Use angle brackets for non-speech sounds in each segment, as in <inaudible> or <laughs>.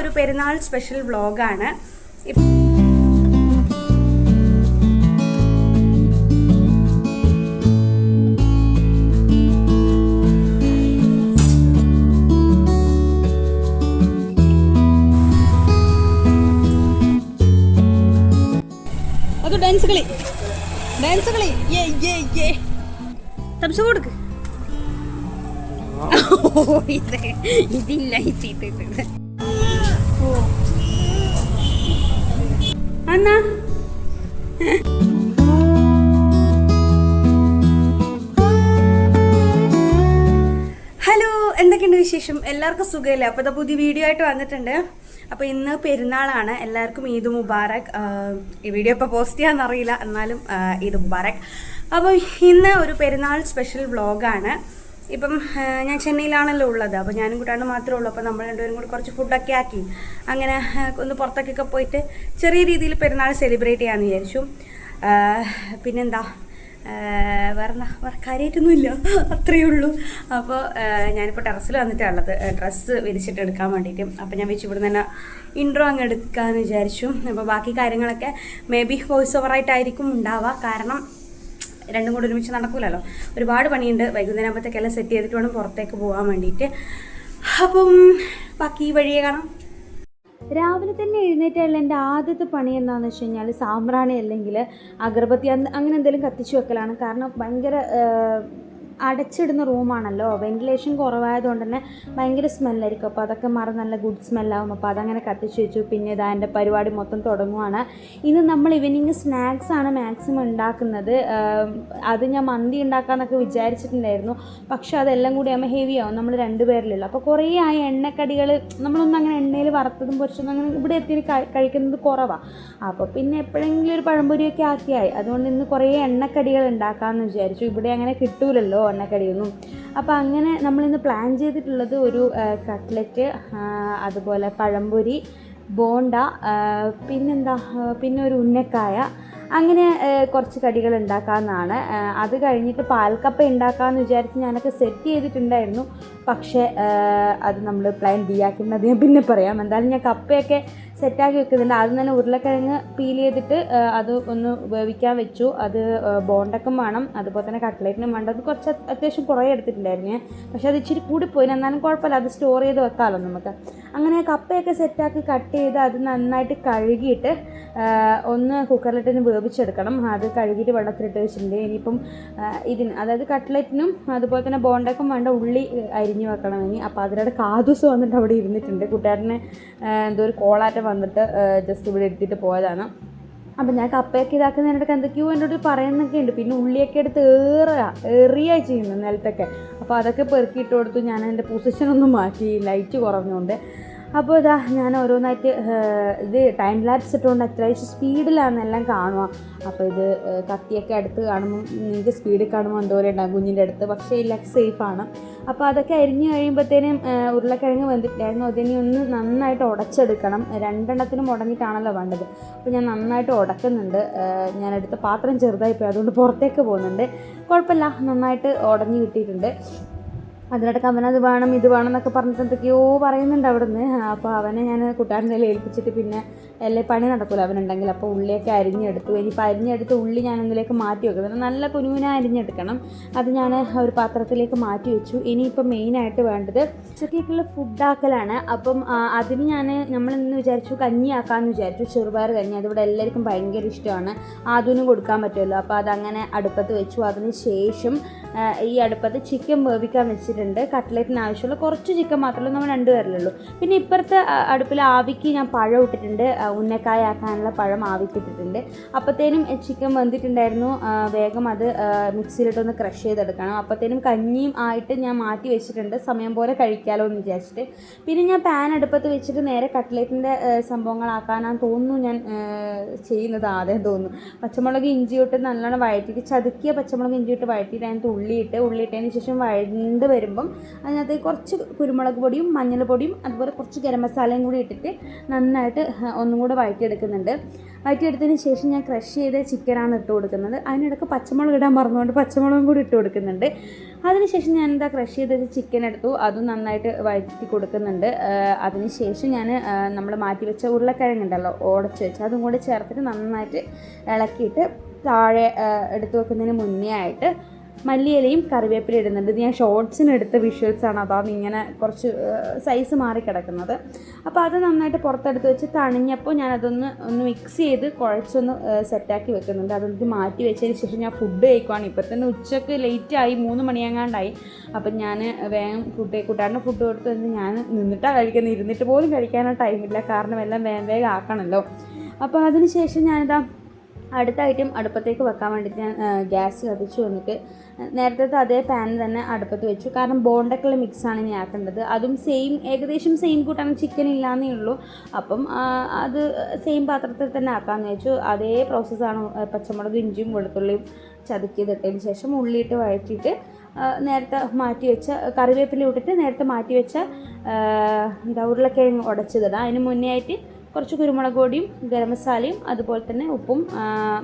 ഒരു പെരുന്നാൾ സ്പെഷ്യൽ വ്ളോഗാണ് അത് ഡാൻസ് കളി. ഡാൻസ് കളി. ഏ ഏ ഏ തംസ് കൊടുക്ക്. ഇതില്ല ഇത് ഇത് ഇത് ഓ അന്നാ ഹലോ എന്തൊക്കെയുണ്ട് വിശേഷം? എല്ലാവർക്കും സുഖമില്ല? അപ്പോൾ ഇതാ പുതിയ വീഡിയോ ആയിട്ട് വന്നിട്ടുണ്ട്. അപ്പോൾ ഇന്ന് പെരുന്നാളാണ്. എല്ലാവർക്കും ഈദ് മുബാറക്. ഈ വീഡിയോ ഇപ്പോൾ പോസ്റ്റ് ചെയ്യാന്നറിയില്ല എന്നാലും ഈദ് മുബാറക്. അപ്പോൾ ഇന്ന് ഒരു പെരുന്നാൾ സ്പെഷ്യൽ വ്ളോഗാണ്. ഇപ്പം ഞാൻ ചെന്നൈയിലാണല്ലോ ഉള്ളത്. അപ്പോൾ ഞാനും കൂട്ടാണ്ട് മാത്രമേ ഉള്ളൂ. അപ്പോൾ നമ്മൾ രണ്ടുപേരും കൂടി കുറച്ച് ഫുഡൊക്കെ ആക്കി. അങ്ങനെ ഒന്ന് പുറത്തേക്കൊക്കെ പോയിട്ട് ചെറിയ രീതിയിൽ പെരുന്നാൾ സെലിബ്രേറ്റ് ചെയ്യാമെന്ന് വിചാരിച്ചു. പിന്നെന്താ? വേറെ വേറെ കാര്യമായിട്ടൊന്നുമില്ല. അത്രയേ ഉള്ളൂ. അപ്പോൾ ഞാനിപ്പോൾ ടെറസിൽ വന്നിട്ടുള്ളത് ഡ്രസ്സ് വിരിച്ചിട്ട് എടുക്കാൻ വേണ്ടിയിട്ട്. അപ്പോൾ ഞാൻ വെച്ച് ഇവിടുന്ന് തന്നെ ഇൻട്രോ അങ്ങ് എടുക്കാമെന്ന് വിചാരിച്ചു. അപ്പോൾ ബാക്കി കാര്യങ്ങളൊക്കെ മേ ബി വോയിസ് ഓവറായിട്ടായിരിക്കും ഉണ്ടാവുക. കാരണം രണ്ടും കൂടെ ഒരുമിച്ച് നടക്കൂലല്ലോ. ഒരുപാട് പണിയുണ്ട്. വൈകുന്നേരം ആകുമ്പോഴത്തേക്കെല്ലാം സെറ്റ് ചെയ്തിട്ട് വേണം പുറത്തേക്ക് പോകാൻ വേണ്ടിയിട്ട്. അപ്പം ബാക്കി വഴിയെ കാണാം. രാവിലെ തന്നെ എഴുന്നേറ്റുള്ള എന്റെ ആദ്യത്തെ പണി എന്താണെന്ന് വെച്ച് കഴിഞ്ഞാൽ സാമ്പ്രാണി അല്ലെങ്കിൽ അഗർബത്തി അങ്ങനെ എന്തെങ്കിലും കത്തിച്ചു വെക്കലാണ്. കാരണം ഭയങ്കര അടച്ചിടുന്ന റൂമാണല്ലോ. വെന്റിലേഷൻ കുറവായതുകൊണ്ട് തന്നെ ഭയങ്കര സ്മെല്ലായിരിക്കും അപ്പോൾ അതൊക്കെ മാറി നല്ല ഗുഡ് സ്മെല്ലാവും അപ്പോൾ അതങ്ങനെ കത്തിച്ച് വെച്ചു. പിന്നെ ഇതാ എന്റെ പരിപാടി മൊത്തം തുടങ്ങുവാണ്. ഇന്ന് നമ്മൾ ഈവനിങ് സ്നാക്സ് ആണ് മാക്സിമം ഉണ്ടാക്കുന്നത്. അത് ഞാൻ മന്തി ഉണ്ടാക്കാമെന്നൊക്കെ വിചാരിച്ചിട്ടുണ്ടായിരുന്നു. പക്ഷേ അതെല്ലാം കൂടി ആകുമ്പോൾ ഹെവി ആവും. നമ്മൾ രണ്ടുപേരിലല്ലോ അപ്പോൾ കുറേ ആ എണ്ണക്കടികൾ നമ്മളൊന്നും അങ്ങനെ എണ്ണയിൽ വറുത്തതും പൊരിച്ചതും അങ്ങനെ ഇവിടെ എത്തി കഴിക്കുന്നത് കുറവാണ് അപ്പോൾ പിന്നെ എപ്പോഴെങ്കിലും ഒരു പഴംപൊരിയൊക്കെ ആക്കിയായി. അതുകൊണ്ട് ഇന്ന് കുറേ എണ്ണക്കടികൾ ഉണ്ടാക്കാമെന്ന് വിചാരിച്ചു. ഇവിടെ അങ്ങനെ കിട്ടൂലല്ലോ. എണ്ണക്കടിയൊന്നും അപ്പോൾ അങ്ങനെ നമ്മളിന്ന് പ്ലാൻ ചെയ്തിട്ടുള്ളത് ഒരു കട്ട്ലറ്റ് അതുപോലെ പഴംപൊരി ബോണ്ട പിന്നെന്താ പിന്നെ ഒരു ഉന്നക്കായ. അങ്ങനെ കുറച്ച് കടികൾ ഉണ്ടാക്കാമെന്നാണ് അത് കഴിഞ്ഞിട്ട് പാൽക്കപ്പ ഉണ്ടാക്കാമെന്ന് വിചാരിച്ച് ഞാനൊക്കെ സെറ്റ് ചെയ്തിട്ടുണ്ടായിരുന്നു. പക്ഷേ അത് നമ്മൾ പ്ലാൻ ബി ആക്കുന്നത് പിന്നെ പറയാം. എന്തായാലും ഞാൻ കപ്പയൊക്കെ സെറ്റാക്കി വെക്കുന്നുണ്ട്. ആദ്യം തന്നെ ഉരുളക്കിഴങ്ങ് പീൽ ചെയ്തിട്ട് അത് ഒന്ന് വേവിക്കാൻ വെച്ചു. അത് ബോണ്ടക്കും വേണം. അതുപോലെ തന്നെ കട്ട്ലേറ്റിനും വേണ്ട. അത് കുറച്ച് അത് അത്യാവശ്യം കുറേ എടുത്തിട്ടുണ്ടായിരുന്നു പക്ഷെ അത് ഇച്ചിരി കൂടിപ്പോയി. എന്നാലും കുഴപ്പമില്ല. അത് സ്റ്റോർ ചെയ്ത് വെക്കാമല്ലോ നമുക്ക്. അങ്ങനെ കപ്പയൊക്കെ സെറ്റാക്കി കട്ട് ചെയ്ത് അത് നന്നായിട്ട് കഴുകിയിട്ട് ഒന്ന് കുക്കറിലിട്ട് വേവിച്ചെടുക്കണം. അത് കഴുകിയിട്ട് വെള്ളത്തിലിട്ട് വെച്ചിട്ടുണ്ട്. ഇനിയിപ്പം ഇതിന് അതായത് കട്ട്ലറ്റിനും അതുപോലെ തന്നെ ബോണ്ടക്കും വേണ്ട ഉള്ളി അരിഞ്ഞു വെക്കണം ഇനി. അപ്പോൾ അതിലൂടെ കാതൂസ് വന്നിട്ട് അവിടെ ഇരുന്നിട്ടുണ്ട്. കൂട്ടുകാരന് എന്തോ ഒരു കോളാറ്റം വന്നിട്ട് ജസ്റ്റ് ഇവിടെ എടുത്തിട്ട് പോയതാണ്. അപ്പം ഞാൻ കപ്പയൊക്കെ ഇതാക്കുന്നതിനിടയ്ക്ക് എന്തൊക്കെയോ എന്നോട് പറയുന്നൊക്കെ ഉണ്ട്. പിന്നെ ഉള്ളിയൊക്കെ എടുത്ത് ഏറുക ഏറിയ ചെയ്യുന്നു നിലത്തൊക്കെ. അപ്പോൾ അതൊക്കെ പെറുക്കിയിട്ട് കൊടുത്തു. ഞാൻ എന്റെ പൊസിഷനൊന്നും മാറ്റി. ലൈറ്റ് കുറഞ്ഞുകൊണ്ട് അപ്പോൾ ഇതാ ഞാൻ ഓരോന്നായിട്ട് ഇത് ടൈം ലാപ്സ് ഇട്ടുകൊണ്ട് അത്യാവശ്യം സ്പീഡിലാണ് എല്ലാം കാണുക. അപ്പോൾ ഇത് കത്തിയൊക്കെ അടുത്ത് കാണുമ്പോൾ നിങ്ങൾക്ക് സ്പീഡിൽ കാണുമ്പോൾ എന്തോരം ഉണ്ടാകും കുഞ്ഞിന്റെ അടുത്ത്. പക്ഷേ ഇല്ലൊക്കെ സേഫാണ് അപ്പോൾ അതൊക്കെ അരിഞ്ഞ് കഴിയുമ്പോഴത്തേനും ഉരുളക്കിഴങ്ങ് വെന്തിട്ടായിരുന്നു അതിനെ ഒന്ന് നന്നായിട്ട് ഉടച്ചെടുക്കണം. രണ്ടെണ്ണത്തിനും ഉടഞ്ഞിട്ടാണല്ലോ വേണ്ടത്. അപ്പോൾ ഞാൻ നന്നായിട്ട് ഉടക്കുന്നുണ്ട്. എടുത്ത പാത്രം ചെറുതായി പോയി അതുകൊണ്ട് പുറത്തേക്ക് പോകുന്നുണ്ട്. കുഴപ്പമില്ല നന്നായിട്ട് ഉടഞ്ഞു കിട്ടിയിട്ടുണ്ട്. അതിനിടയ്ക്ക് അവനത് വേണം ഇത് വേണം എന്നൊക്കെ പറഞ്ഞിട്ട് എന്തൊക്കെയോ പറയുന്നുണ്ട് അവിടുന്ന്. അപ്പോൾ അവനെ ഞാൻ കൂട്ടുകാരന്റെ ഏൽപ്പിച്ചിട്ട് പിന്നെ എല്ലാം പണി നടക്കില്ല അവനുണ്ടെങ്കിൽ. അപ്പോൾ ഉള്ളിയൊക്കെ അരിഞ്ഞെടുത്തു. ഇനിയിപ്പോൾ അരിഞ്ഞെടുത്ത് ഉള്ളി ഞാൻ ഒന്നിലേക്ക് മാറ്റി വെക്കുന്നത് നല്ല കുനുകുന അരിഞ്ഞെടുക്കണം. അത് ഞാൻ ഒരു പാത്രത്തിലേക്ക് മാറ്റി വെച്ചു. ഇനിയിപ്പോൾ മെയിനായിട്ട് വേണ്ടത് ഉച്ചക്കേക്കുള്ള ഫുഡാക്കലാണ് അപ്പം അതിന് ഞാൻ നമ്മളിന്ന് വിചാരിച്ചു കഞ്ഞിയാക്കാമെന്ന് വിചാരിച്ചു. ചെറുപയർ കഞ്ഞി. അതിവിടെ എല്ലാവർക്കും ഭയങ്കര ഇഷ്ടമാണ്. അതിനും കൊടുക്കാൻ പറ്റുമല്ലോ. അപ്പോൾ അതങ്ങനെ അടുപ്പത്ത് വെച്ചു. അതിന് ശേഷം ഈ അടുപ്പത്ത് ചിക്കൻ വേവിക്കാൻ വെച്ചിട്ടുണ്ട്. കട്ട്ലറ്റിന് ആവശ്യമുള്ള കുറച്ച് ചിക്കൻ മാത്രമേ നമ്മൾ രണ്ടുപേരിലുള്ളൂ പിന്നെ ഇപ്പുറത്തെ അടുപ്പിൽ ആവിക്ക് ഞാൻ പഴം ഇട്ടിട്ടുണ്ട്. ഉന്നക്കായ ആക്കാനുള്ള പഴം ആവിക്കിട്ടിട്ടുണ്ട് അപ്പോഴത്തേനും ചിക്കൻ വെന്തിട്ടുണ്ടായിരുന്നു. വേഗം അത് മിക്സിയിലിട്ടൊന്ന് ക്രഷ് ചെയ്തെടുക്കണം. അപ്പോഴത്തേനും കഞ്ഞിയും ആയിട്ട് ഞാൻ മാറ്റി വെച്ചിട്ടുണ്ട്. സമയം പോലെ കഴിക്കാമല്ലോ എന്ന് വിചാരിച്ചിട്ട്. പിന്നെ ഞാൻ പാൻ അടുപ്പത്ത് വെച്ചിട്ട് നേരെ കട്ട്ലേറ്റിന്റെ സംഭവങ്ങളാക്കാനാണ് തോന്നുന്നു ഞാൻ ചെയ്യുന്നത് ആദ്യം തോന്നുന്നു. പച്ചമുളക് ഇഞ്ചി ഇട്ട് നല്ലോണം വഴറ്റിയിട്ട് ചതുക്കിയ പച്ചമുളക് ഇഞ്ചി ഇട്ട് വഴറ്റിയിട്ട് അതിനകത്ത് ഉള്ളിയിട്ട് ഉള്ളിയിട്ടതിന് ശേഷം വഴണ്ട് വരുമ്പം അതിനകത്ത് കുറച്ച് കുരുമുളക് പൊടിയും മഞ്ഞൾപ്പൊടിയും അതുപോലെ കുറച്ച് ഗരം മസാലയും കൂടി ഇട്ടിട്ട് നന്നായിട്ട് ഒന്നും കൂടെ വഴറ്റിയെടുക്കുന്നുണ്ട്. വഴറ്റിയെടുത്തതിന് ശേഷം ഞാൻ ക്രഷ് ചെയ്ത ചിക്കനാണ് ഇട്ട് കൊടുക്കുന്നത്. അതിനിടയ്ക്ക് പച്ചമുളക് ഇടാൻ മറന്നുകൊണ്ട് പച്ചമുളകും കൂടി ഇട്ട് കൊടുക്കുന്നുണ്ട്. അതിനുശേഷം ഞാൻ എന്താ ക്രഷ് ചെയ്ത ചിക്കൻ എടുത്തു. അതും നന്നായിട്ട് വഴറ്റി കൊടുക്കുന്നുണ്ട്. അതിനുശേഷം ഞാൻ നമ്മൾ മാറ്റി വെച്ച ഉരുളക്കിഴങ്ങുണ്ടല്ലോ ഉടച്ച് വെച്ച് അതും കൂടി ചേർത്തിട്ട് നന്നായിട്ട് ഇളക്കിയിട്ട് താഴെ എടുത്ത് വെക്കുന്നതിന് മുന്നേ ആയിട്ട് മല്ലിയിലയും കറിവേപ്പില ഇടുന്നുണ്ട്. ഇത് ഞാൻ ഷോർട്സിന് എടുത്ത വിഷ്വൽസാണ്. അതാണ് ഇങ്ങനെ കുറച്ച് സൈസ് മാറി കിടക്കുന്നത്. അപ്പോൾ അത് നന്നായിട്ട് പുറത്തെടുത്ത് വെച്ച് തണിഞ്ഞപ്പോൾ ഞാൻ അതൊന്ന് ഒന്ന് മിക്സ് ചെയ്ത് കുഴച്ചൊന്ന് സെറ്റാക്കി വെക്കുന്നുണ്ട്. അതൊന്ന് മാറ്റി വെച്ചതിന് ശേഷം ഞാൻ ഫുഡ് കഴിക്കുവാണ്. ഇപ്പം തന്നെ ഉച്ചയ്ക്ക് ലേറ്റായി മൂന്ന് മണിയാങ്ങാണ്ടായി. അപ്പം ഞാൻ വേഗം ഫുഡ് കൂട്ടാണ്ട് ഫുഡ് കൊടുത്ത് ഞാൻ നിന്നിട്ടാണ് കഴിക്കുന്നത്. ഇരുന്നിട്ട് പോലും കഴിക്കാനോ ടൈമില്ല കാരണം എല്ലാം വേഗം വേഗം ആക്കണമല്ലോ അപ്പോൾ അതിന് ശേഷം ഞാനിതാ അടുത്ത ഐറ്റം അടുപ്പത്തേക്ക് വെക്കാൻ വേണ്ടിയിട്ട് ഞാൻ ഗ്യാസ് കത്തിച്ചു വന്നിട്ട് നേരത്തെ അതേ പാൻ തന്നെ അടുപ്പത്ത് വെച്ചു. കാരണം ബോണ്ടക്കുള്ള മിക്സാണ് ഞാൻ ആക്കേണ്ടത്. അതും സെയിം ഏകദേശം സെയിം കൂട്ടാണ്. ചിക്കൻ ഇല്ലാന്നേ ഉള്ളൂ. അപ്പം അത് സെയിം പാത്രത്തിൽ തന്നെ ആക്കാമെന്ന് വെച്ചു. അതേ പ്രോസസ്സാണ് പച്ചമുളക് ഇഞ്ചിയും വെളുത്തുള്ളിയും ചതുക്കിയതിട്ടതിന് ശേഷം ഉള്ളിയിട്ട് വഴറ്റിയിട്ട് നേരത്തെ മാറ്റി വെച്ച കറിവേപ്പില ഇട്ടിട്ട് നേരത്തെ മാറ്റി വെച്ച എന്താ ഉരുളക്കിഴങ്ങ് ഉടച്ചതിടാം. അതിന് മുന്നേ ആയിട്ട് കുറച്ച് കുരുമുളക് പൊടിയും ഗരം മസാലയും അതുപോലെ തന്നെ ഉപ്പും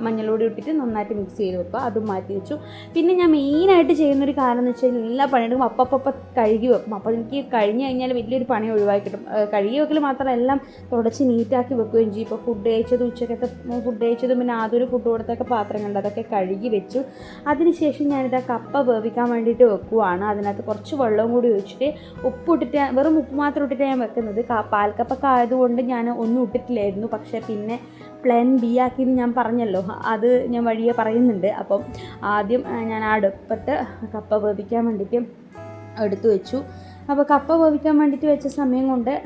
മഞ്ഞൾപൊടി ഇട്ടിട്ട് നന്നായിട്ട് മിക്സ് ചെയ്ത് വെക്കുക. അതും മാറ്റി വെച്ചു. പിന്നെ ഞാൻ മെയിനായിട്ട് ചെയ്യുന്നൊരു കാരണം എന്ന് വെച്ചാൽ എല്ലാ പണിയെടുക്കും. അപ്പപ്പ കഴുകി വെക്കും. അപ്പോൾ എനിക്ക് കഴിഞ്ഞ് കഴിഞ്ഞാൽ വലിയൊരു പണി ഒഴിവാക്കി കിട്ടും. കഴുകി വെക്കൽ മാത്രമല്ല എല്ലാം തുടച്ച് നീറ്റാക്കി വെക്കുകയും ചെയ്യും. ഇപ്പോൾ ഫുഡ് കഴിച്ചത് ഉച്ചക്കത്തെ ഫുഡ് കഴിച്ചതും പിന്നെ ആദ്യം ഫുഡ് കൊടുത്തൊക്കെ പാത്രങ്ങളുണ്ട്. അതൊക്കെ കഴുകി വെച്ചു. അതിനുശേഷം ഞാനിതാ കപ്പ വേവിക്കാൻ വേണ്ടിയിട്ട് വെക്കുവാണ്. അതിനകത്ത് കുറച്ച് വെള്ളവും കൂടി ഒഴിച്ചിട്ട് ഉപ്പ് ഇട്ടിട്ട് വെറും ഉപ്പ് മാത്രം ഇട്ടിട്ട് ഞാൻ വെക്കുന്നത്. പാൽക്കപ്പൊക്കെ ആയതുകൊണ്ട് ഞാൻ ഒന്നും ഇട്ടിട്ടില്ലായിരുന്നു. പക്ഷേ പിന്നെ പ്ലാൻ ബി ആക്കിയെന്ന് ഞാൻ പറഞ്ഞല്ലോ. അത് ഞാൻ വഴിയെ പറയുന്നുണ്ട്. അപ്പം ആദ്യം ഞാൻ അടുപ്പത്ത് കപ്പ വേവിക്കാൻ വേണ്ടിയിട്ട് എടുത്തു വെച്ചു. അപ്പോൾ കപ്പ വേവിക്കാൻ വേണ്ടിയിട്ട് വെച്ച സമയം കൊണ്ട്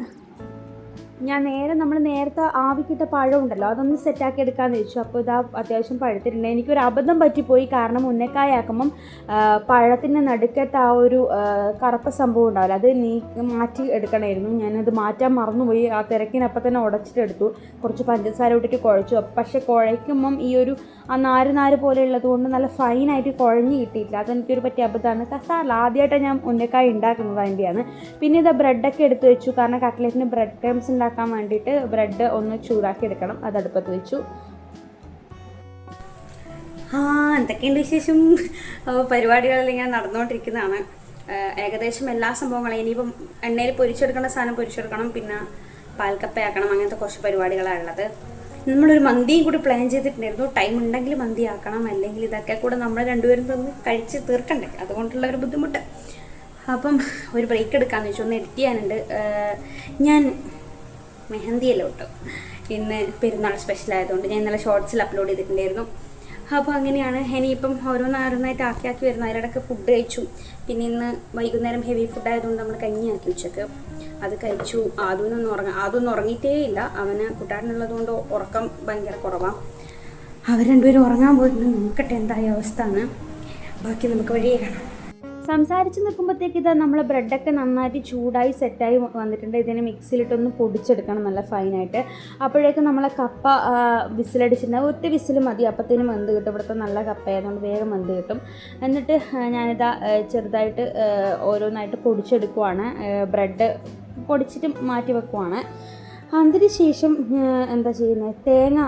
ഞാൻ നേരെ നമ്മൾ നേരത്തെ ആവിക്കിട്ട പഴം ഉണ്ടല്ലോ അതൊന്ന് സെറ്റാക്കി എടുക്കാമെന്ന് വെച്ചു അപ്പോൾ ഇതാ അത്യാവശ്യം പഴുത്തിട്ടുണ്ട്. എനിക്കൊരു അബദ്ധം പറ്റിപ്പോയി. കാരണം ഉന്നക്കായാക്കുമ്പം പഴത്തിന്റെ നടുക്കത്തെ ആ ഒരു കറുപ്പ സംഭവം ഉണ്ടാവില്ല. അത് നീ മാറ്റി എടുക്കണമായിരുന്നു ഞാനത് മാറ്റാൻ മറന്നുപോയി. ആ തിരക്കിനപ്പം തന്നെ ഉടച്ചിട്ടെടുത്തു കുറച്ച് പഞ്ചസാര ഇട്ടിട്ട് കുഴച്ചു. പക്ഷേ കുഴയ്ക്കുമ്പം ഈ ഒരു ആ നാര് നാര് പോലെ ഉള്ളതുകൊണ്ട് നല്ല ഫൈനായിട്ട് കുഴഞ്ഞ് കിട്ടിയിട്ടില്ല. അതെനിക്കൊരു പറ്റിയ അബദ്ധമാണ്. കസാല ആദ്യമായിട്ടാണ് ഞാൻ ഉന്നക്കായ ഉണ്ടാക്കുന്നത് അതിന്റെയാണ് പിന്നെ ഇത് ബ്രെഡൊക്കെ എടുത്ത് വെച്ചു. കാരണം കട്ട്ലറ്റിന് ബ്രെഡ് ക്രംസ് ഉണ്ടാക്കാൻ വേണ്ടിയിട്ട് ബ്രെഡ് ഒന്ന് ചൂടാക്കി എടുക്കണം. അത് അടുപ്പത്ത് വെച്ചു. ആ എന്തൊക്കെയുണ്ട് വിശേഷം? പരിപാടികളിൽ ഇങ്ങനെ നടന്നുകൊണ്ടിരിക്കുന്നതാണ്. ഏകദേശം എല്ലാ സംഭവങ്ങളും ഇനിയിപ്പം എണ്ണയിൽ പൊരിച്ചെടുക്കേണ്ട സാധനം പൊരിച്ചെടുക്കണം പിന്നെ പാൽക്കപ്പയാക്കണം അങ്ങനത്തെ കുറച്ച് പരിപാടികളാണ് ഉള്ളത്. നമ്മളൊരു മന്തിയും കൂടി പ്ലാൻ ചെയ്തിട്ടുണ്ടായിരുന്നു. ടൈം ഉണ്ടെങ്കിൽ മന്തി ആക്കണം അല്ലെങ്കിൽ ഇതൊക്കെ കൂടെ നമ്മൾ രണ്ടുപേരും തന്ന് കഴിച്ച് തീർക്കണ്ടേ? അതുകൊണ്ടുള്ള ഒരു ബുദ്ധിമുട്ട്. അപ്പം ഒരു ബ്രേക്ക് എടുക്കാമെന്ന് വെച്ചു. ഒന്ന് എഡിറ്റ് ചെയ്യാനുണ്ട്. ഞാൻ മെഹന്തിയെല്ലാം കേട്ടോ ഇന്ന് പെരുന്നാൾ സ്പെഷ്യൽ ആയതുകൊണ്ട് ഞാൻ ഇന്നലെ ഷോർട്സിൽ അപ്ലോഡ് ചെയ്തിട്ടുണ്ടായിരുന്നു. അപ്പോൾ അങ്ങനെയാണ് ഇനിയിപ്പം ഓരോന്നോരോന്നായിട്ട് ആക്കി ആക്കി വരുന്ന. അതിലിടയ്ക്ക് ഫുഡ് കഴിച്ചു. പിന്നെ ഇന്ന് വൈകുന്നേരം ഹെവി ഫുഡ് ആയതുകൊണ്ട് നമ്മൾ കഞ്ഞി ആക്കി ഉച്ചയ്ക്ക്. അത് കഴിച്ചു. ആദ്യമൊന്നും ഉറങ്ങാം ആദ്യമൊന്നും ഉറങ്ങിയിട്ടേ ഇല്ല. അവന് കൂട്ടാരനുള്ളതുകൊണ്ട് ഉറക്കം ഭയങ്കര കുറവാണ് അവർ രണ്ടുപേരും ഉറങ്ങാൻ പോയിരുന്നു നോക്കട്ടെ എന്തായ അവസ്ഥ ആണ് ബാക്കി നമുക്ക് വഴിയേ കാണാം. സംസാരിച്ച് നിൽക്കുമ്പോഴത്തേക്ക് ഇതാ നമ്മൾ ബ്രെഡൊക്കെ നന്നായിട്ട് ചൂടായി സെറ്റായി വന്നിട്ടുണ്ട്. ഇതിനെ മിക്സിയിലിട്ടൊന്ന് പൊടിച്ചെടുക്കണം നല്ല ഫൈനായിട്ട്. അപ്പോഴേക്കും നമ്മളെ കപ്പ വിസിലടിച്ചിട്ടുണ്ടാകും വിസിലടിച്ചിട്ടുണ്ട് ഒറ്റ വിസിൽ മതി. അപ്പത്തേനും വെന്ത് കിട്ടും. ഇവിടുത്തെ നല്ല കപ്പയായതുകൊണ്ട് വേഗം വെന്ത് കിട്ടും. എന്നിട്ട് ഞാനിതാ ചെറുതായിട്ട് ഓരോന്നായിട്ട് പൊടിച്ചെടുക്കുവാണ്. ബ്രെഡ് പൊടിച്ചിട്ട് മാറ്റി വെക്കുവാണ്. അതിന് ശേഷം എന്താ ചെയ്യുന്നത് തേങ്ങ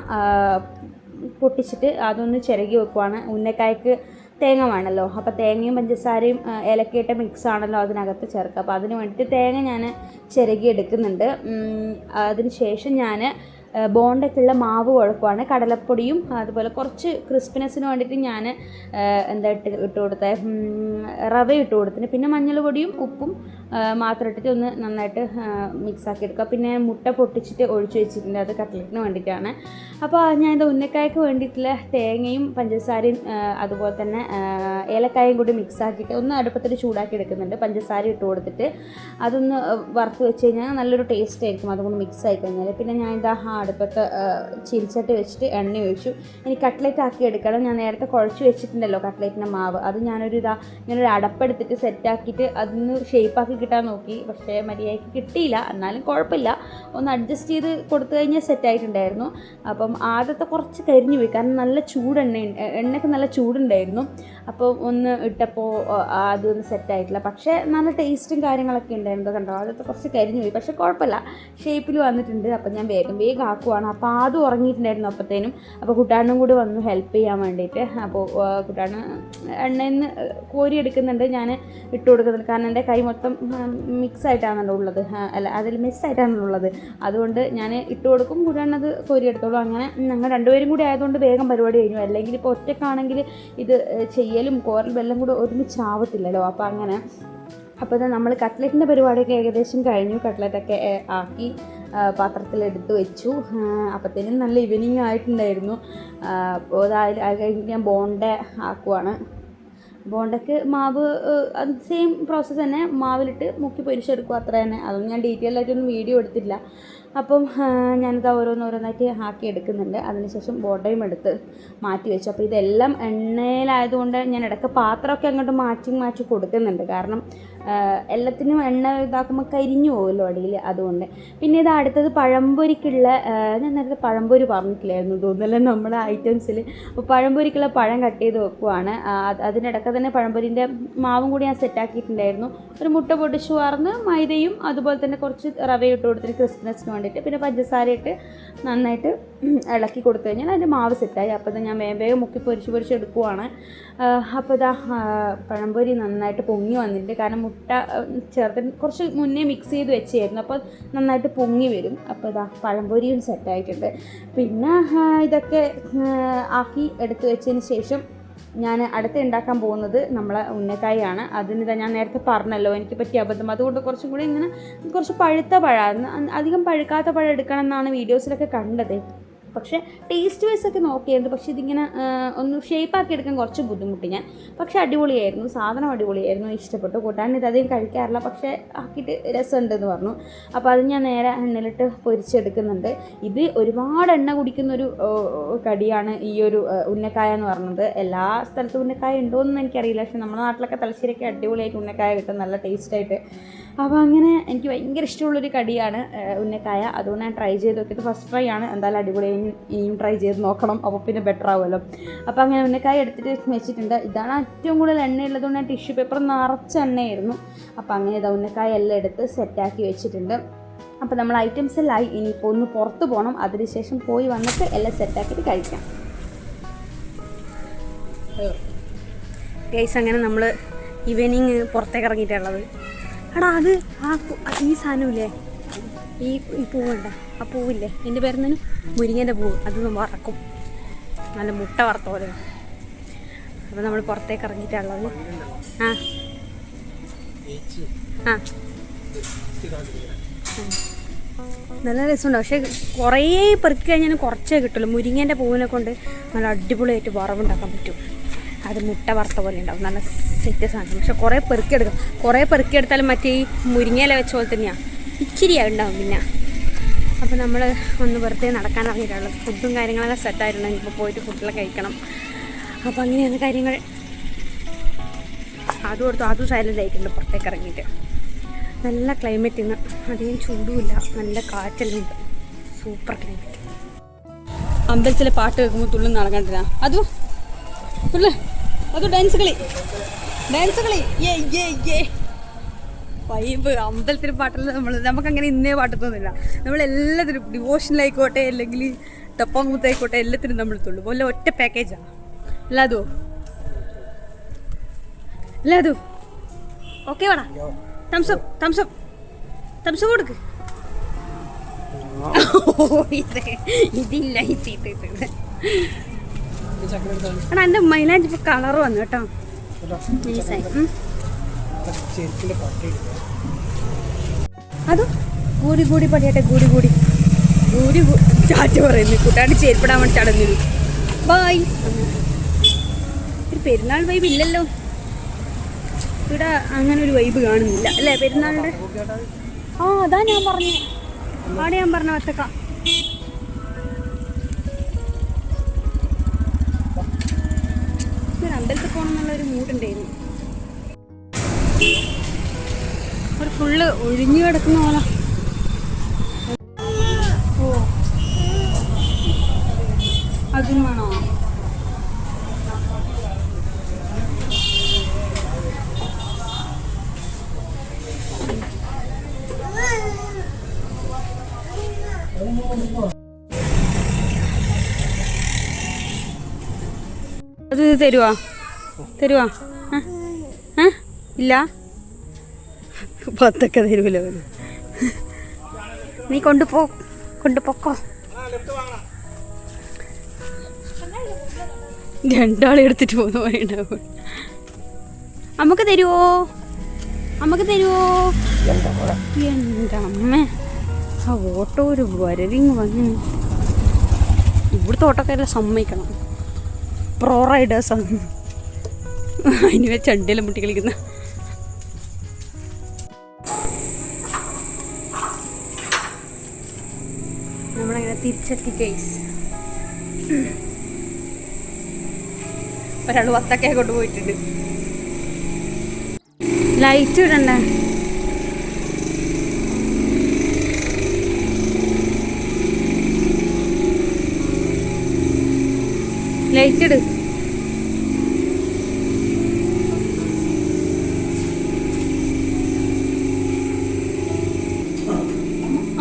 പൊട്ടിച്ചിട്ട് അതൊന്ന് ചിരകി വെക്കുവാണ്. ഉന്നക്കായ്ക്ക് തേങ്ങ വേണമല്ലോ അപ്പോൾ തേങ്ങയും പഞ്ചസാരയും ഏലക്കയിട്ട മിക്സ് ആണല്ലോ അതിനകത്ത് ചേർക്കുക. അപ്പോൾ അതിന് വേണ്ടിയിട്ട് തേങ്ങ ഞാൻ ചിരകി എടുക്കുന്നുണ്ട്. അതിന് ശേഷം ഞാൻ ബോണ്ടക്കുള്ള മാവ് കുഴക്കുവാണ്. കടലപ്പൊടിയും അതുപോലെ കുറച്ച് ക്രിസ്പിനെസ്സിന് വേണ്ടിയിട്ട് ഞാൻ എന്താ ഇട്ട് ഇട്ട് കൊടുത്തത് റവ ഇട്ട് കൊടുത്തിന് പിന്നെ മഞ്ഞൾ പൊടിയും ഉപ്പും മാത്രം ഇട്ടിട്ട് ഒന്ന് നന്നായിട്ട് മിക്സാക്കി എടുക്കുക. പിന്നെ മുട്ട പൊട്ടിച്ചിട്ട് ഒഴിച്ചു വെച്ചിട്ടുണ്ട്. അത് കട്ട്ലറ്റിന് വേണ്ടിയിട്ടാണ്. അപ്പോൾ ഞാൻ ഇത് ഉന്നക്കായ്ക്ക് വേണ്ടിയിട്ടുള്ള തേങ്ങയും പഞ്ചസാരയും അതുപോലെ തന്നെ ഏലക്കായും കൂടി മിക്സ് ആക്കിയിട്ട് ഒന്ന് അടുപ്പത്തിൽ ചൂടാക്കി എടുക്കുന്നുണ്ട്. പഞ്ചസാര ഇട്ട് കൊടുത്തിട്ട് അതൊന്ന് വറുത്ത് വെച്ച് കഴിഞ്ഞാൽ നല്ലൊരു ടേസ്റ്റ് ആയിരിക്കും. അതുകൊണ്ട് മിക്സ് ആയി കഴിഞ്ഞാൽ പിന്നെ ഞാൻ ഇതാ ആ അടുപ്പത്ത് ആ, വെച്ചിട്ട് എണ്ണ ഒഴിച്ചു. ഇനി കട്ട്ലേറ്റ് ആക്കി എടുക്കണം. ഞാൻ നേരത്തെ കുഴച്ച് വെച്ചിട്ടുണ്ടല്ലോ കട്ട്ലേറ്റിന്റെ മാവ്. അത് ഞാനൊരു ഇതാ ഇങ്ങനൊരു അടപ്പെടുത്തിട്ട് സെറ്റാക്കിയിട്ട് അതൊന്ന് ഷേപ്പാക്കി കിട്ടാൻ നോക്കി. പക്ഷേ മര്യാദയ്ക്ക് കിട്ടിയില്ല. എന്നാലും കുഴപ്പമില്ല. ഒന്ന് അഡ്ജസ്റ്റ് ചെയ്ത് കൊടുത്തു കഴിഞ്ഞാൽ സെറ്റായിട്ടുണ്ടായിരുന്നു അപ്പം ആദ്യത്തെ കുറച്ച് കരിഞ്ഞു പോയി. കാരണം നല്ല ചൂടെണ്ണ എണ്ണയ്ക്ക് നല്ല ചൂടുണ്ടായിരുന്നു. അപ്പോൾ ഒന്ന് ഇട്ടപ്പോൾ അതൊന്നും സെറ്റായിട്ടില്ല പക്ഷേ നല്ല ടേസ്റ്റും കാര്യങ്ങളൊക്കെ ഉണ്ടായിരുന്നു കണ്ടോ? അതൊക്കെ കുറച്ച് കരിഞ്ഞു പോയി. പക്ഷേ കുഴപ്പമില്ല. ഷേപ്പിൽ വന്നിട്ടുണ്ട്. അപ്പോൾ ഞാൻ വേഗം വേഗം ആക്കുവാണ്. അപ്പോൾ ആദ്യം ഉറങ്ങിയിട്ടുണ്ടായിരുന്നു അപ്പോഴത്തേനും അപ്പോൾ കുട്ടാണ്ണും കൂടി വന്ന് ഹെൽപ്പ് ചെയ്യാൻ വേണ്ടിയിട്ട്. അപ്പോൾ കുട്ടാണ് എണ്ണയിൽ നിന്ന് കോരി എടുക്കുന്നുണ്ട്. ഞാൻ ഇട്ട് കൊടുക്കുന്നുണ്ട്. കാരണം എന്റെ കൈ മൊത്തം മിക്സ് ആയിട്ടാണല്ലോ ഉള്ളത്. അല്ല അതിൽ മിസ്സായിട്ടാണല്ലോ ഉള്ളത്. അതുകൊണ്ട് ഞാൻ ഇട്ട് കൊടുക്കും. കുട്ടാണത് കോരി എടുത്തോളൂ. അങ്ങനെ ഞങ്ങൾ രണ്ടുപേരും കൂടി ആയതുകൊണ്ട് വേഗം പരിപാടി കഴിഞ്ഞു. അല്ലെങ്കിൽ ഇപ്പോൾ ഒറ്റക്കാണെങ്കിൽ ഇത് ചെയ്യലും കോരലും എല്ലാം കൂടെ ഒരുമിച്ച് ആവത്തില്ലല്ലോ. അപ്പോൾ അങ്ങനെ അപ്പോൾ ഇത് നമ്മൾ കട്ട്ലറ്റിന്റെ പരിപാടിയൊക്കെ ഏകദേശം കഴിഞ്ഞു. കട്ട്ലറ്റൊക്കെ ആക്കി പാത്രത്തിലെടുത്ത് വെച്ചു. അപ്പോഴത്തേനും നല്ല ഈവനിങ് ആയിട്ടുണ്ടായിരുന്നു. അപ്പോൾ അത് അത് കഴിഞ്ഞ് ഞാൻ ബോണ്ട ആക്കുവാണ്. ബോണ്ടയ്ക്ക് മാവ് അത് സെയിം പ്രോസസ്സ് തന്നെ മാവിലിട്ട് മുക്കി പൊരിച്ചെടുക്കുക അത്ര തന്നെ. അതൊന്നും ഞാൻ ഡീറ്റെയിൽ ആയിട്ടൊന്നും വീഡിയോ എടുത്തില്ല. അപ്പം ഞാനിത് ഓരോന്നോരോന്നായിട്ട് ആക്കി എടുക്കുന്നുണ്ട്. അതിനുശേഷം ബോണ്ടയും എടുത്ത് മാറ്റി വെച്ചു. അപ്പോൾ ഇതെല്ലാം എണ്ണയിലായതുകൊണ്ട് ഞാൻ ഇടയ്ക്ക് പാത്രമൊക്കെ അങ്ങോട്ട് മാറ്റി മാറ്റി കൊടുക്കുന്നുണ്ട്. കാരണം എല്ലാത്തിനും എണ്ണ ഇതാക്കുമ്പോൾ കരിഞ്ഞു പോകുമല്ലോ അടിയിൽ അതുകൊണ്ട്. പിന്നെ ഇത് അടുത്തത് പഴംപൊരിക്കുള്ള ഞാൻ നേരത്തെ പഴംപൊരി പറഞ്ഞിട്ടില്ലായിരുന്നു തോന്നുന്നില്ല നമ്മുടെ ഐറ്റംസിൽ അപ്പോൾ പഴംപൊരിക്കുള്ള പഴം കട്ട് ചെയ്ത് വെക്കുവാണ്. അതിനിടയ്ക്ക് തന്നെ പഴംപൊരിന്റെ മാവും കൂടി ഞാൻ സെറ്റാക്കിയിട്ടുണ്ടായിരുന്നു. ഒരു മുട്ട പൊടിച്ചു വാർന്ന് മൈദയും അതുപോലെ തന്നെ കുറച്ച് റവ ഇട്ട് കൊടുത്തിട്ട് ക്രിസ്മസിന് വേണ്ടിയിട്ട്. പിന്നെ പഞ്ചസാര ഇട്ട് നന്നായിട്ട് ഇളക്കി കൊടുത്തു കഴിഞ്ഞാൽ അതിന്റെ മാവ് സെറ്റായി. അപ്പോൾ ഇത് ഞാൻ വേഗം വേഗം മുക്കി പൊരിച്ച് പൊരിച്ച് എടുക്കുവാണ്. അപ്പോൾ ഇതാ പഴംപൊരി നന്നായിട്ട് പൊങ്ങി വന്നിട്ടുണ്ട്. കാരണം മുട്ട ചേർത്ത് കുറച്ച് മുന്നേ മിക്സ് ചെയ്ത് വെച്ചായിരുന്നു അപ്പോൾ നന്നായിട്ട് പൊങ്ങി വരും. അപ്പോൾ ഇതാ പഴംപൊരിയും സെറ്റായിട്ടുണ്ട് പിന്നെ ഇതൊക്കെ ആക്കി എടുത്തു വെച്ചതിന് ശേഷം ഞാൻ അടുത്ത് ഉണ്ടാക്കാൻ പോകുന്നത് നമ്മളെ ഉന്നക്കായാണ്. അതിന് ഇതാ ഞാൻ നേരത്തെ പറഞ്ഞല്ലോ എനിക്ക് പറ്റിയ അബദ്ധം. അതുകൊണ്ട് കുറച്ചും കൂടി ഇങ്ങനെ കുറച്ച് പഴുത്ത പഴ. അധികം പഴുക്കാത്ത പഴം എടുക്കണം എന്നാണ് വീഡിയോസിലൊക്കെ കണ്ടത്. പക്ഷേ ടേസ്റ്റ് വൈസ് ഒക്കെ നോക്കിയായിരുന്നു. പക്ഷേ ഇതിങ്ങനെ ഒന്ന് ഷേപ്പാക്കി എടുക്കാൻ കുറച്ച് ബുദ്ധിമുട്ട് ഞാൻ. പക്ഷേ അടിപൊളിയായിരുന്നു. സാധനം അടിപൊളിയായിരുന്നു. ഇഷ്ടപ്പെട്ടു. കൂട്ടാൻ ഇത് അധികം കഴിക്കാറില്ല. പക്ഷേ ആക്കിയിട്ട് രസമുണ്ടെന്ന് പറഞ്ഞു. അപ്പോൾ അത് ഞാൻ നേരെ എണ്ണയിലിട്ട് പൊരിച്ചെടുക്കുന്നുണ്ട്. ഇത് ഒരുപാട് എണ്ണ കുടിക്കുന്ന ഒരു കടിയാണ് ഈ ഒരു ഉന്നക്കായ എന്ന് പറയുന്നത് എല്ലാ സ്ഥലത്തും ഉന്നക്കായ ഉണ്ടോ എന്ന് എനിക്കറിയില്ല. പക്ഷേ നമ്മുടെ നാട്ടിലൊക്കെ തലശ്ശേരിയൊക്കെ അടിപൊളിയായിട്ട് ഉന്നക്കായ കിട്ടും. നല്ല ടേസ്റ്റായിട്ട് അപ്പോൾ അങ്ങനെ എനിക്ക് ഭയങ്കര ഇഷ്ടമുള്ളൊരു കടിയാണ് ഉന്നക്കായ. അതുകൊണ്ട് ഞാൻ ട്രൈ ചെയ്ത് നോക്കിയത് ഫസ്റ്റ് ട്രൈ ആണ്. എന്തായാലും അടിപൊളി. ഇനി- ഇനിയും ട്രൈ ചെയ്ത് നോക്കണം. അപ്പോൾ പിന്നെ ബെറ്റർ ആവുമല്ലോ. അപ്പോൾ അങ്ങനെ ഉന്നക്കായ എടുത്തിട്ട് വെച്ചിട്ടുണ്ട്. ഇതാണ് ഏറ്റവും കൂടുതൽ എണ്ണ ഉള്ളതുകൊണ്ട് ഞാൻ ടിഷ്യൂ പേപ്പർ നിറച്ച എണ്ണയായിരുന്നു. അപ്പോൾ അങ്ങനെ ഇതാ ഉന്നക്കായ എല്ലാം എടുത്ത് സെറ്റാക്കി വെച്ചിട്ടുണ്ട്. അപ്പോൾ നമ്മൾ ഐറ്റംസ് എല്ലാം ഇനിയിപ്പോൾ ഒന്ന് പുറത്ത് പോകണം അതിനുശേഷം പോയി വന്നിട്ട് എല്ലാം സെറ്റാക്കിയിട്ട് കഴിക്കാം. ഗൈസ് അങ്ങനെ നമ്മൾ ഈവനിങ് പുറത്തേക്ക് ഇറങ്ങിയിട്ടുള്ളത് എടാ അത് ആ ഈ സാധനമില്ലേ? ഈ ഈ പൂവുണ്ട. ആ പൂവില്ലേ? എന്റെ പേരുന്നതിന് മുരിങ്ങേന്റെ പൂവ്. അത് നമ്മൾ വറക്കും. നല്ല മുട്ട വറുത്ത പോലെ അപ്പോൾ നമ്മൾ പുറത്തേക്ക് ഇറങ്ങിയിട്ടുള്ളത് ആ. ആ. നല്ല രസമുണ്ട്. പക്ഷേ കുറേ പെറുക്കി കഴിഞ്ഞാൽ കുറച്ചേ കിട്ടുള്ളൂ. മുരിങ്ങേന്റെ പൂവിനെ കൊണ്ട് നല്ല അടിപൊളിയായിട്ട് വറവുണ്ടാക്കാൻ പറ്റും. അത് മുട്ട വറുത്ത പോലെ ഉണ്ടാവും. നല്ല സെറ്റ് സാധനം. പക്ഷെ കുറേ പെറുക്കിയെടുക്കും കുറേ പെറുക്കിയെടുത്താലും മറ്റേ ഈ മുരിങ്ങയില വെച്ച പോലെ തന്നെയാണ് ഇച്ചിരിയാണ് ഉണ്ടാവും പിന്നെ. അപ്പോൾ നമ്മൾ ഒന്ന് വെറുതെ നടക്കാൻ ഇറങ്ങിയിട്ടുള്ളത് ഫുഡും കാര്യങ്ങളൊക്കെ സെറ്റായിരുന്നു ഇപ്പോൾ പോയിട്ട് ഫുഡെല്ലാം കഴിക്കണം. അപ്പോൾ അങ്ങനെയാണ് കാര്യങ്ങൾ. അതും കൊടുത്തു അതും സൈലന്റ് ആയിട്ടുണ്ട്. പുറത്തേക്ക് ഇറങ്ങിയിട്ട്. നല്ല ക്ലൈമറ്റ് ഇന്ന്. അധികം ചൂടുമില്ല. നല്ല കാറ്റെല്ലാം ഉണ്ട്. സൂപ്പർ ക്ലൈമറ്റ് അമ്പലത്തിലെ പാട്ട് കേൾക്കുമ്പോൾ തുള്ളി നടക്കണ്ടില്ല അതും? തുള്ളു. അതു ഡാൻസ് കളി? ഡാൻസ് കളി. ഏ ഏ ഏ വൈബ് അമ്പലത്തിൽ പാട്ടെല്ലാം നമ്മൾ നമുക്കങ്ങനെ ഇന്നേ പാട്ടത്തൊന്നുമില്ല നമ്മൾ എല്ലാത്തിനും ഡിവോഷനിലായിക്കോട്ടെ അല്ലെങ്കിൽ ടപ്പാങ്കൂത്തായിക്കോട്ടെ എല്ലാത്തിനും നമ്മൾ തുള്ളു. പോലെ ഒറ്റ പാക്കേജാണ് അല്ലാതോ അല്ലാതോ ഓക്കെ വേടാ thumbs up thumbs up thumbs up കൊടുക്ക്. <laughs> ഇതില്ല ഇത് ഇത് ഇത് ഇത്. എടാ എന്റെ മൈലാൻഡ് ഇപ്പോൾ കളർ വന്നു കേട്ടോ. നൈസായി. അത്? കൂടി കൂടി പടിയട്ടെ കൂടി കൂടി കൂടി ചാറ്റ് പറയുന്നു കൂട്ടാണ്ട് ചേരിപ്പെടാൻ വേണ്ടി ചടഞ്ഞു ബായ് ഒരു പെരുന്നാൾ വൈബ് ഇല്ലല്ലോ. ഇവിടെ അങ്ങനെ ഒരു വൈബ് കാണുന്നില്ല. അല്ലേ പെരുന്നാളിന്റെ ആ അതാ ഞാൻ പറഞ്ഞു അവിടെ ഞാൻ പറഞ്ഞ ഒറ്റക്ക. പോകണം എന്നുള്ളൊരു മൂഡുണ്ടായിരുന്നു. ഒരു ഫുള്ള് ഒഴിഞ്ഞു കിടക്കുന്ന പോലെ. ഓ. അതും വേണോ? അത് തരുവാ? തരുവാ? ഇല്ല. പത്തൊക്കെ അവന്. നീ കൊണ്ടുപോ കൊണ്ടുപോക്കോ. രണ്ടാളെ എടുത്തിട്ട് പോകുന്ന പോലെ ഉണ്ടാവും. അമ്മയ്ക്ക് തരുവോ? അമ്മയ്ക്ക് തരുവോ? എന്റെ അമ്മ. ആ ഓട്ടോ ഒരു വരവിങ് വന്നു ഇവിടുത്തെ ഓട്ടോക്കാരെല്ലാം സമ്മതിക്കണം. പ്രോ റൈഡേഴ്സാണ് അതിന് വെച്ച് ചണ്ടിയെല്ലാം മുട്ടി കളിക്കുന്ന. നമ്മളങ്ങനെ തിരിച്ചെത്തി കേസ് ഒരാൾ വത്തക്കെ കൊണ്ടുപോയിട്ടുണ്ട്. ലൈറ്റ് ഇടണ്ടേ. ലൈറ്റ് ഇട്.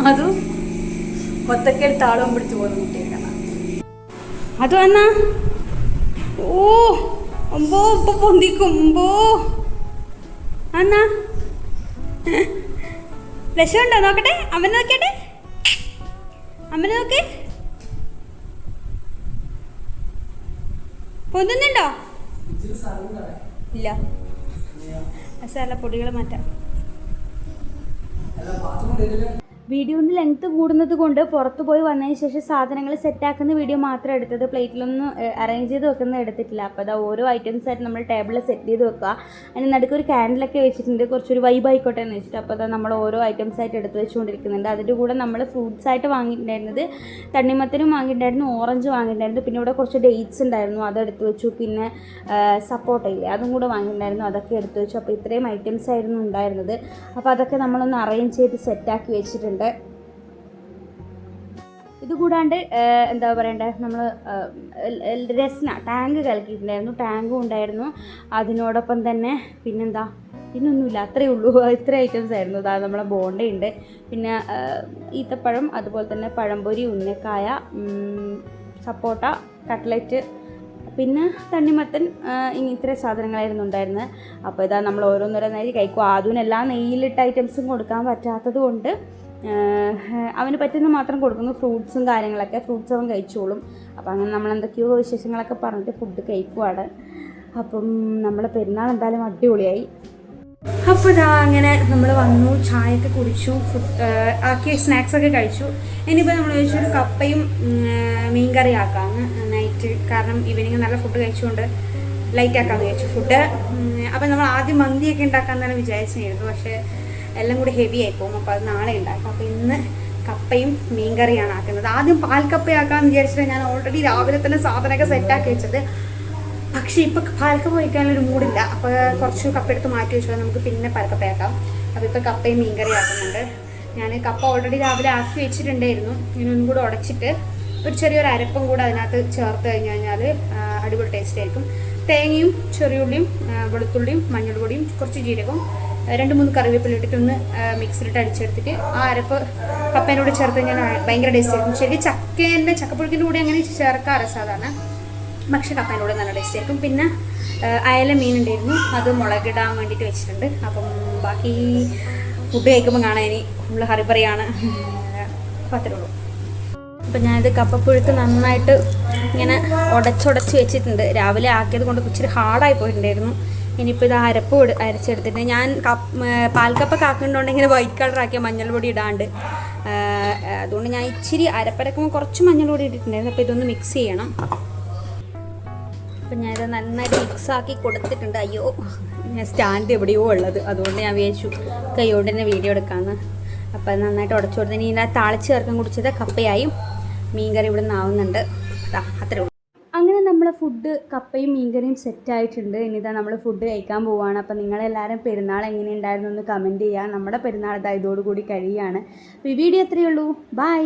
അതും ഒത്തക്കൽ താളവും പിടിച്ചു പോകുന്ന കുട്ടിയാണ് അത് വന്നാ? ഓ അമ്പോ ഇപ്പൊ പൊന്തിക്കും അമ്പോ. അന്നാ വിഷമുണ്ടോ? നോക്കട്ടെ. അമ്മനെ നോക്കട്ടെ അമ്മനെ നോക്കേ. പൊന്തുന്നുണ്ടോ? ഇല്ല. സാറല്ല പൊടികൾ മാറ്റാം. വീഡിയോന്റെ ലെങ്ത്ത് കൂടുന്നത് കൊണ്ട് പുറത്ത് പോയി വന്നതിന് ശേഷം സാധനങ്ങൾ സെറ്റാക്കുന്ന വീഡിയോ മാത്രം എടുത്തത് പ്ലേറ്റിലൊന്നും അറേഞ്ച് ചെയ്ത് വെക്കുന്നത് എടുത്തിട്ടില്ല. അപ്പോൾ അതാ ഓരോ ഐറ്റംസ് ആയിട്ട് നമ്മൾ ടേബിളിൽ സെറ്റ് ചെയ്ത് വെക്കുക. അതിന് നടുക്ക് ഒരു ക്യാൻഡിലൊക്കെ വെച്ചിട്ടുണ്ട്. കുറച്ചൊരു വൈബ് ആയിക്കോട്ടെ എന്ന് വെച്ചിട്ട്. അപ്പോൾ അതാ നമ്മൾ ഓരോ ഐറ്റംസ് ആയിട്ട് എടുത്ത് വെച്ചുകൊണ്ടിരിക്കുന്നുണ്ട്. അതിന്റെ കൂടെ നമ്മൾ ഫ്രൂട്ട്സ് ആയിട്ട് വാങ്ങിയിട്ടുണ്ടായിരുന്നത് തണ്ണിമത്തനും വാങ്ങിയിട്ടുണ്ടായിരുന്നു ഓറഞ്ച് വാങ്ങിയിട്ടുണ്ടായിരുന്നു. പിന്നെ ഇവിടെ കുറച്ച് ഡേറ്റ്സ് ഉണ്ടായിരുന്നു. അതെടുത്ത് വെച്ചു. പിന്നെ സപ്പോർട്ട ഇല്ലേ? അതും കൂടെ വാങ്ങിയിട്ടുണ്ടായിരുന്നു. അതൊക്കെ എടുത്ത് വെച്ചു. അപ്പോൾ ഇത്രയും ഐറ്റംസ് ആയിരുന്നു ഉണ്ടായിരുന്നത്. അപ്പോൾ അതൊക്കെ നമ്മളൊന്ന് അറേഞ്ച് ചെയ്ത് സെറ്റാക്കി വെച്ചിട്ടുണ്ട്. ഇത് കൂടാണ്ട് എന്താ പറയണ്ടേ നമ്മൾ രസ്ന ടാങ്ക് കലക്കിയിട്ടുണ്ടായിരുന്നു. ടാങ്കും ഉണ്ടായിരുന്നു. അതിനോടൊപ്പം തന്നെ പിന്നെന്താ പിന്നൊന്നുമില്ല അത്രയേ ഉള്ളൂ. ഇത്ര ഐറ്റംസ് ആയിരുന്നു. അതായത് നമ്മളെ ബോണ്ടയുണ്ട്. പിന്നെ ഈത്തപ്പഴം അതുപോലെ തന്നെ പഴംപൊരി ഉന്നക്കായ സപ്പോട്ട കട്ട്ലറ്റ് പിന്നെ തണ്ണിമത്തൻ ഇത്രയും സാധനങ്ങളായിരുന്നു ഉണ്ടായിരുന്നത്. അപ്പോൾ ഇതാ നമ്മൾ ഓരോന്നോരോന്നായി കഴിക്കും. ആദ്യം എല്ലാ നെയ്യിലിട്ട ഐറ്റംസും കൊടുക്കാൻ പറ്റാത്തത് കൊണ്ട് അവന് പറ്റുന്ന മാത്രം കൊടുക്കുന്നു. ഫ്രൂട്ട്സും കാര്യങ്ങളൊക്കെ ഫ്രൂട്ട്സ് അവൻ കഴിച്ചോളും. അപ്പോൾ അങ്ങനെ നമ്മൾ എന്തൊക്കെയോ വിശേഷങ്ങളൊക്കെ പറഞ്ഞിട്ട് ഫുഡ് കഴിക്കുവാണ്. അപ്പം നമ്മളെ പെരുന്നാൾ എന്തായാലും അടിപൊളിയായി. അപ്പോൾ ഇതാ അങ്ങനെ നമ്മൾ വന്നു ചായയൊക്കെ കുടിച്ചു ആക്കിയ സ്നാക്സൊക്കെ കഴിച്ചു. ഇനിയിപ്പോൾ നമ്മൾ ഒരു കപ്പയും മീൻ കറി നൈറ്റ് കാരണം ഈവനിങ് നല്ല ഫുഡ് കഴിച്ചുകൊണ്ട് ലൈറ്റ് ആക്കാമെന്ന് വിചാരിച്ചു ഫുഡ് അപ്പോൾ നമ്മൾ ആദ്യം മന്തിയൊക്കെ ഉണ്ടാക്കാമെന്നാണ് വിചാരിച്ചിരുന്നു പക്ഷേ എല്ലാം കൂടി ഹെവി ആയി പോകും. അപ്പോൾ അത് നാളെ ഉണ്ടാക്കും. അപ്പോൾ ഇന്ന് കപ്പയും മീൻ കറിയാണ് ആക്കുന്നത്. ആദ്യം പാൽക്കപ്പയാക്കാമെന്ന് വിചാരിച്ചിട്ട് ഞാൻ ഓൾറെഡി രാവിലെ തന്നെ സാധനമൊക്കെ സെറ്റാക്കി വെച്ചത്. പക്ഷേ ഇപ്പം പാൽക്കപ്പ വയ്ക്കാനൊരു മൂടില്ല. അപ്പോൾ കുറച്ച് കപ്പ എടുത്ത് മാറ്റി വെച്ചാൽ നമുക്ക് പിന്നെ പാൽക്കപ്പയാക്കാം അപ്പോൾ ഇപ്പോൾ കപ്പയും മീൻകറി ആക്കുന്നുണ്ട്. ഞാൻ കപ്പ ഓൾറെഡി രാവിലെ ആക്കി വെച്ചിട്ടുണ്ടായിരുന്നു. ഇനി ഒന്നും കൂടെ ഉടച്ചിട്ട് ഒരു ചെറിയൊരു അരപ്പും കൂടെ അതിനകത്ത് ചേർത്ത് കഴിഞ്ഞ് കഴിഞ്ഞാൽ അടിപൊളി ടേസ്റ്റ് ആയിരിക്കും. തേങ്ങയും ചെറിയുള്ളിയും വെളുത്തുള്ളിയും വെളുത്തുള്ളിയും മഞ്ഞൾപ്പൊടിയും കുറച്ച് ജീരകവും രണ്ട് മൂന്ന് കറിവേപ്പില ഇട്ടിട്ട് ഒന്ന് മിക്സിലിട്ട് അടിച്ചെടുത്തിട്ട് ആ അരപ്പ് കപ്പേന്റെ കൂടെ ചേർത്ത് ഞാൻ ഭയങ്കര ടേസ്റ്റ് ആയിരിക്കും. ശരി ചക്കേന്റെ ചക്കപ്പുഴുക്കിന്റെ കൂടെ അങ്ങനെ ചേർക്കാറ് സാധാരണ പക്ഷെ കപ്പേന്റെ കൂടെ നല്ല ടേസ്റ്റ് ആയിരിക്കും. പിന്നെ അയല മീൻ ഉണ്ടായിരുന്നു. അത് മുളകിടാൻ വേണ്ടിയിട്ട് വെച്ചിട്ടുണ്ട്. അപ്പം ബാക്കി ഫുഡ് കഴിക്കുമ്പോൾ കാണാൻ ഇനി ഫുള്ള് ഹറിബറിയാണ് അത്രേ ഉള്ളൂ അപ്പം ഞാനിത് കപ്പപ്പുഴുക്ക് നന്നായിട്ട് ഇങ്ങനെ ഉടച്ചുടച്ച് വെച്ചിട്ടുണ്ട്. രാവിലെ ആക്കിയത് കൊണ്ട് ഇച്ചിരി ഹാർഡായി പോയിട്ടുണ്ടായിരുന്നു. ഇനിയിപ്പോൾ ഇത് അരപ്പ് അരച്ചെടുത്തിട്ട് ഞാൻ കപ്പ് പാൽക്കപ്പൊക്കെ ആക്കുന്നുണ്ട് ഇങ്ങനെ വൈറ്റ് കളർ ആക്കിയ മഞ്ഞൾ പൊടി ഇടാണ്ട് അതുകൊണ്ട് ഞാൻ ഇച്ചിരി അരപ്പരക്കുമ്പോൾ കുറച്ച് മഞ്ഞൾ പൊടി ഇട്ടിട്ടുണ്ടായിരുന്നു. അപ്പോൾ ഇതൊന്ന് മിക്സ് ചെയ്യണം. അപ്പം ഞാനിത് നന്നായിട്ട് മിക്സ് ആക്കി കൊടുത്തിട്ടുണ്ട്. അയ്യോ ഞാൻ സ്റ്റാൻഡ് എവിടെയോ ഉള്ളത്. അതുകൊണ്ട് ഞാൻ വിചാരിച്ചു കൈയോണ്ട് തന്നെ വീഡിയോ എടുക്കാമെന്ന് അപ്പം നന്നായിട്ട് ഉടച്ചു കൊടുത്ത് ഇനി ഇതിനകത്ത് താളിച്ച് ചേർക്കാൻ കുടിച്ചത് കപ്പയായും മീൻകറി ഇവിടെ നിന്ന് ആവുന്നുണ്ട്. അതാ അത്രേ ഫുഡ് കപ്പയും മീൻകറിയും സെറ്റ് ആയിട്ടുണ്ട്. ഇനിതാ നമ്മൾ ഫുഡ് കഴിക്കാൻ പോവുകയാണ് അപ്പം നിങ്ങളെല്ലാവരും പെരുന്നാൾ എങ്ങനെ ഉണ്ടായിരുന്നു എന്ന് കമന്റ് ചെയ്യുക നമ്മുടെ പെരുന്നാൾ ഇതാ ഇതോടുകൂടി കഴിയുകയാണ്. അപ്പോൾ ഈ വീഡിയോ അത്രയേ ഉള്ളൂ. ബൈ